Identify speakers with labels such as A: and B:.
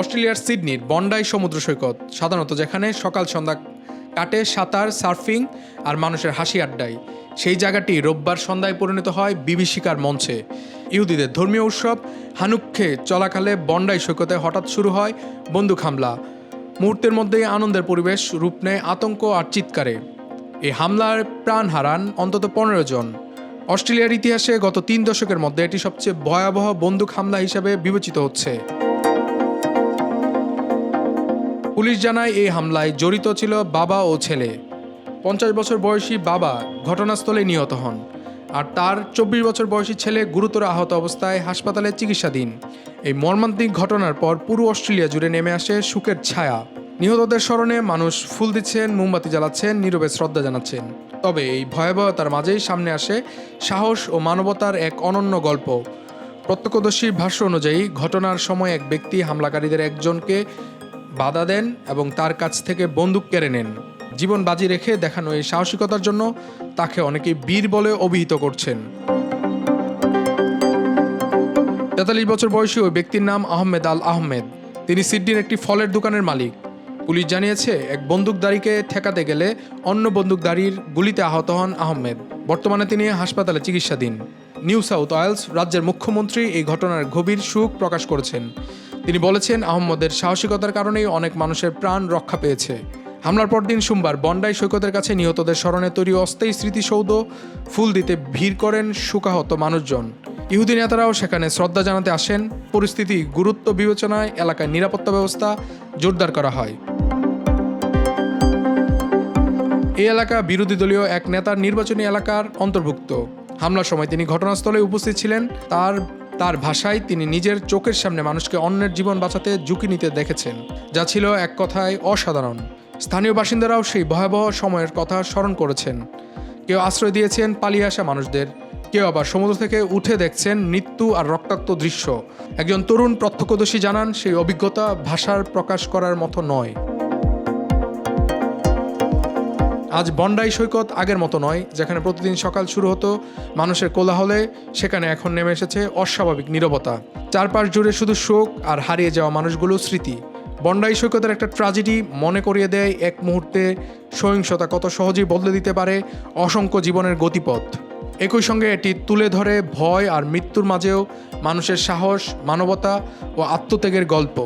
A: অস্ট্রেলিয়ার সিডনির বন্ডাই সমুদ্র সৈকত, সাধারণত যেখানে সকাল সন্ধ্যা কাটে সাঁতার, সার্ফিং আর মানুষের হাসি আড্ডায়। সেই জায়গাটি রোববার সন্ধ্যায় পরিণত হয় বিভীষিকার মঞ্চে। ইহুদিদের ধর্মীয় উৎসব হানুক্ষে চলাকালে বন্ডাই সৈকতে হঠাৎ শুরু হয় বন্দুক হামলা। মুহূর্তের মধ্যেই আনন্দের পরিবেশ, রূপ নেয় আতঙ্ক আর চিৎকারে। এই হামলার প্রাণ হারান অন্তত পনেরো জন। অস্ট্রেলিয়ার ইতিহাসে গত তিন দশকের মধ্যে এটি সবচেয়ে ভয়াবহ বন্দুক হামলা হিসেবে বিবেচিত হচ্ছে। পুলিশ জানায় এই হামলায় জড়িত ছিল বাবা ও ছেলে। পঞ্চাশ বছর বয়সী বাবা ঘটনাস্থলে নিহত হন আর তার চব্বিশ বছর বয়সী ছেলে গুরুতর আহত অবস্থায় হাসপাতালে চিকিৎসাধীন। এই মর্মান্তিক ঘটনার পর পুরো অস্ট্রেলিয়া জুড়ে নেমে আসে সুখের ছায়া। নিহতদের স্মরণে মানুষ ফুল দিচ্ছেন, মোমবাতি জ্বালাচ্ছেন, নীরবে শ্রদ্ধা জানাচ্ছেন। তবে এই ভয়াবহতার মাঝেই সামনে আসে সাহস ও মানবতার এক অনন্য গল্প। প্রত্যক্ষদর্শীর ভাষ্য অনুযায়ী ঘটনার সময় এক ব্যক্তি হামলাকারীদের একজনকে বাধা দেন এবং তার কাছ থেকে বন্দুক কেড়ে নেন। জীবন বাজি রেখে দেখানো এই সাহসিকতার জন্য তাকে অনেকে বীর বলে অভিহিত করছেন। তেতাল্লিশ বছর বয়সী ওই ব্যক্তির নাম আহমেদ আল আহমেদ। তিনি সিডনির একটি ফলের দোকানের মালিক। পুলিশ জানিয়েছে, এক বন্দুকধারীকে ঠেকাতে গেলে অন্য বন্দুকধারীর গুলিতে আহত হন আহমেদ। বর্তমানে তিনি হাসপাতালে চিকিৎসাধীন। নিউ সাউথ ওয়েলস রাজ্যের মুখ্যমন্ত্রী এই ঘটনার গভীর সুখ প্রকাশ করেছেন। তিনি বলেছেন আহমদের সাহসিকতার কারণেই অনেক মানুষের প্রাণ রক্ষা পেয়েছে। হামলার পরদিন সোমবার বন্ডাই সৈকতের কাছে নিহতদের স্মরণে তৈরি অস্থায়ী স্মৃতিসৌধ ফুল দিতে ভিড় করেন শোকাহত মানুষজন। ইহুদি নেতারাও সেখানে শ্রদ্ধা জানাতে আসেন। পরিস্থিতি গুরুত্ব বিবেচনায় এলাকায় নিরাপত্তা ব্যবস্থা জোরদার করা হয়। এই এলাকা বিরোধী দলীয় এক নেতার নির্বাচনী এলাকার অন্তর্ভুক্ত। হামলার সময় তিনি ঘটনাস্থলে উপস্থিত ছিলেন। তার তার ভাষায় তিনি নিজের চোখের সামনে মানুষকে অন্যের জীবন বাঁচাতে ঝুঁকি নিতে দেখেছেন, যা ছিল এক কথায় অসাধারণ। স্থানীয় বাসিন্দারাও সেই ভয়াবহ সময়ের কথা স্মরণ করেছেন। কেউ আশ্রয় দিয়েছেন পালিয়ে আসা মানুষদের, কেউ আবার সমুদ্র থেকে উঠে দেখছেন মৃত্যু আর রক্তাক্ত দৃশ্য। একজন তরুণ প্রত্যক্ষদর্শী জানান, সেই অভিজ্ঞতা ভাষার প্রকাশ করার মতো নয়। আজ বন্ডাই সৈকত আগের মতো নয়, যেখানে প্রতিদিন সকাল শুরু হতো মানুষের কোলাহলে, সেখানে এখন নেমে এসেছে অস্বাভাবিক নীরবতা। চারপাশ জুড়ে শুধু শোক আর হারিয়ে যাওয়া মানুষগুলো স্মৃতি। বন্ডাই সৈকতের একটা ট্র্যাজেডি মনে করিয়ে দেয় এক মুহূর্তে সহিংসতা কত সহজেই বদলে দিতে পারে অসংখ্য জীবনের গতিপথ। একই সঙ্গে এটি তুলে ধরে ভয় আর মৃত্যুর মাঝেও মানুষের সাহস, মানবতা ও আত্মত্যাগের গল্প।